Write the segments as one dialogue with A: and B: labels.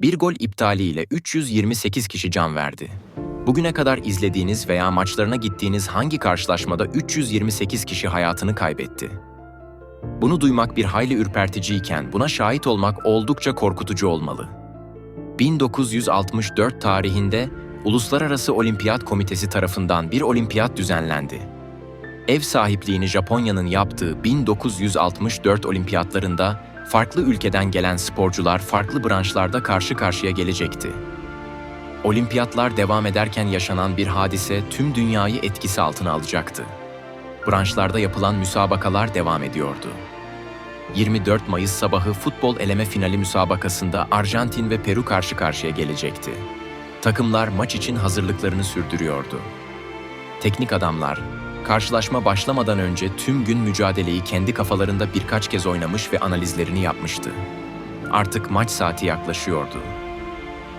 A: Bir gol iptaliyle 328 kişi can verdi. Bugüne kadar izlediğiniz veya maçlarına gittiğiniz hangi karşılaşmada 328 kişi hayatını kaybetti? Bunu duymak bir hayli ürperticiyken buna şahit olmak oldukça korkutucu olmalı. 1964 tarihinde Uluslararası Olimpiyat Komitesi tarafından bir olimpiyat düzenlendi. Ev sahipliğini Japonya'nın yaptığı 1964 olimpiyatlarında farklı ülkeden gelen sporcular farklı branşlarda karşı karşıya gelecekti. Olimpiyatlar devam ederken yaşanan bir hadise tüm dünyayı etkisi altına alacaktı. Branşlarda yapılan müsabakalar devam ediyordu. 24 Mayıs sabahı futbol eleme finali müsabakasında Arjantin ve Peru karşı karşıya gelecekti. Takımlar maç için hazırlıklarını sürdürüyordu. Teknik adamlar, karşılaşma başlamadan önce tüm gün mücadeleyi kendi kafalarında birkaç kez oynamış ve analizlerini yapmıştı. Artık maç saati yaklaşıyordu.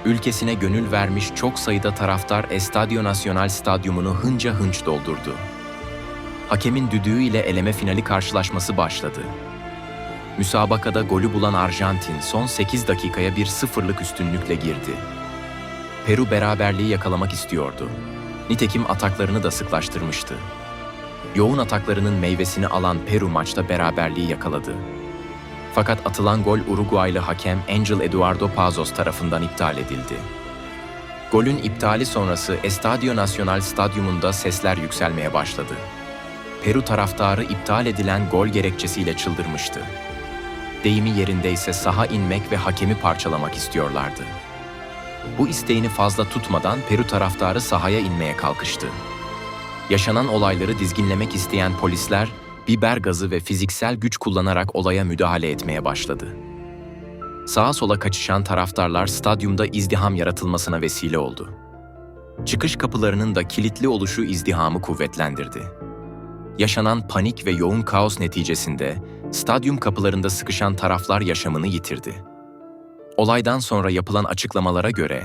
A: Ülkesine gönül vermiş çok sayıda taraftar Estadio Nacional stadyumunu hınca hınç doldurdu. Hakemin düdüğüyle eleme finali karşılaşması başladı. Müsabakada golü bulan Arjantin son 8 dakikaya bir sıfırlık üstünlükle girdi. Peru beraberliği yakalamak istiyordu. Nitekim ataklarını da sıklaştırmıştı. Yoğun ataklarının meyvesini alan Peru maçta beraberliği yakaladı. Fakat atılan gol Uruguaylı hakem Angel Eduardo Pazos tarafından iptal edildi. Golün iptali sonrası Estadio Nacional Stadyumunda sesler yükselmeye başladı. Peru taraftarı iptal edilen gol gerekçesiyle çıldırmıştı. Deyimi yerindeyse saha inmek ve hakemi parçalamak istiyorlardı. Bu isteğini fazla tutmadan Peru taraftarı sahaya inmeye kalkıştı. Yaşanan olayları dizginlemek isteyen polisler biber gazı ve fiziksel güç kullanarak olaya müdahale etmeye başladı. Sağa sola kaçışan taraftarlar stadyumda izdiham yaratılmasına vesile oldu. Çıkış kapılarının da kilitli oluşu izdihamı kuvvetlendirdi. Yaşanan panik ve yoğun kaos neticesinde stadyum kapılarında sıkışan taraflar yaşamını yitirdi. Olaydan sonra yapılan açıklamalara göre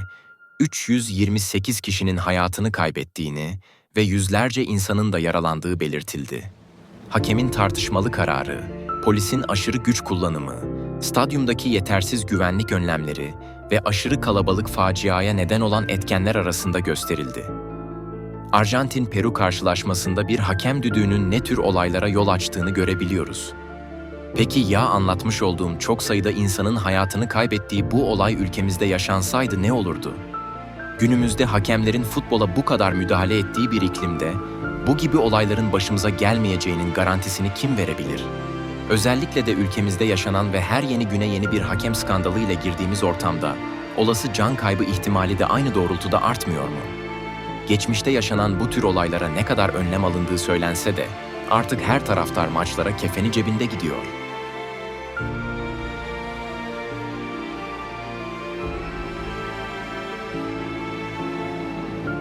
A: 328 kişinin hayatını kaybettiğini ve yüzlerce insanın da yaralandığı belirtildi. Hakemin tartışmalı kararı, polisin aşırı güç kullanımı, stadyumdaki yetersiz güvenlik önlemleri ve aşırı kalabalık faciaya neden olan etkenler arasında gösterildi. Arjantin-Peru karşılaşmasında bir hakem düdüğünün ne tür olaylara yol açtığını görebiliyoruz. Peki ya anlatmış olduğum çok sayıda insanın hayatını kaybettiği bu olay ülkemizde yaşansaydı ne olurdu? Günümüzde hakemlerin futbola bu kadar müdahale ettiği bir iklimde bu gibi olayların başımıza gelmeyeceğinin garantisini kim verebilir? Özellikle de ülkemizde yaşanan ve her yeni güne yeni bir hakem skandalı ile girdiğimiz ortamda olası can kaybı ihtimali de aynı doğrultuda artmıyor mu? Geçmişte yaşanan bu tür olaylara ne kadar önlem alındığı söylense de artık her taraftar maçlara kefeni cebinde gidiyor.